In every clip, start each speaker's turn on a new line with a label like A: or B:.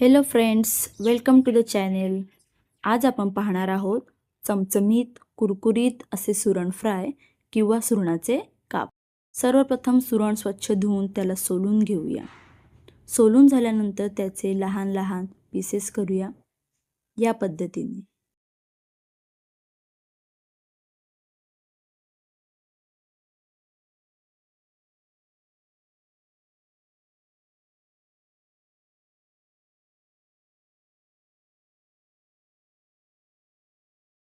A: Hello friends welcome to the channel आज आपण पाहणार आहोत चमचमीत कुरकुरीत असे सुरण फ्राय किंवा सुरणाचे काप. सर्वप्रथम सुरण स्वच्छ धुवून त्याला सोलून घेऊया. सोलून झाल्यानंतर त्याचे लहान लहान पीसेस करूया. या पद्धतीने.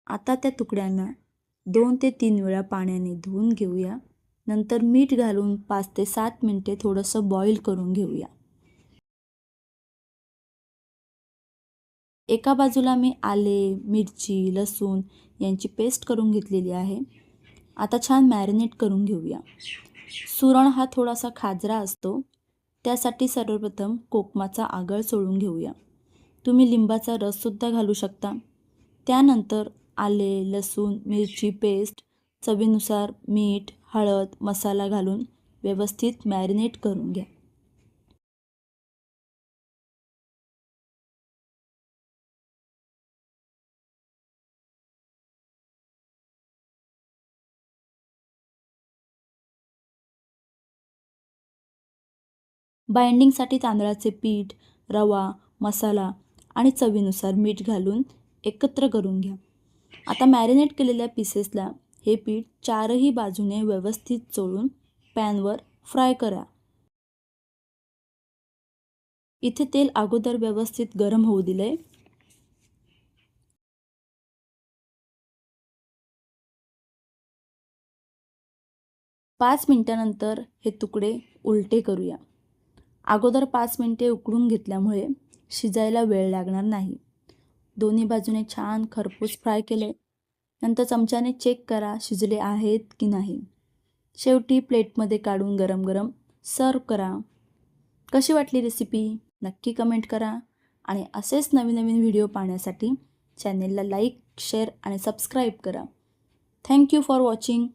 A: आता त्या तुकड्यांना दोन ते तीन वेळा पाण्याने धुवून घेऊया. नंतर मीठ घालून पाच ते सात मिनटे थोडंसं बॉईल करून घेऊया. एका बाजूला मी आले मिरची लसूण यांची पेस्ट करून घेतलेली आहे. आता छान मॅरिनेट करून घेऊया. सुरण हा थोडासा खाजरा असतो. त्यासाठी सर्वप्रथम कोकमाचा आगळ सोडून घेऊया. तुम्ही लिंबाचा रससुद्धा घालू शकता. त्यानंतर आले लसूण मिरची पेस्ट चवीनुसार मीठ हळद मसाला घालून व्यवस्थित मॅरिनेट करून घ्या. बाइंडिंगसाठी तांदळाचे पीठ रवा मसाला आणि चवीनुसार मीठ घालून एकत्र करून घ्या. आता मॅरिनेट केलेल्या पीसेसला हे पीठ चारही बाजूने व्यवस्थित चोळून पॅनवर फ्राय करा. इथे तेल अगोदर व्यवस्थित गरम होऊ दिले पाच मिनटानंतर हे तुकडे उलटे करूया. अगोदर पाच मिनटे उकडून घेतल्यामुळे शिजायला वेळ लागणार नाही. दोन्ही बाजूने छान खरपूस फ्राय केले. नंतर चमच्याने चेक करा शिजले आहेत की नाही. शेवटी प्लेटमध्ये काढून गरम गरम सर्व करा. कशी वाटली रेसिपी? नक्की कमेंट करा. आणि असेच नवीन नवीन व्हिडिओ पाहण्यासाठी चॅनेलला लाईक शेअर आणि सबस्क्राईब करा. Thank you for watching.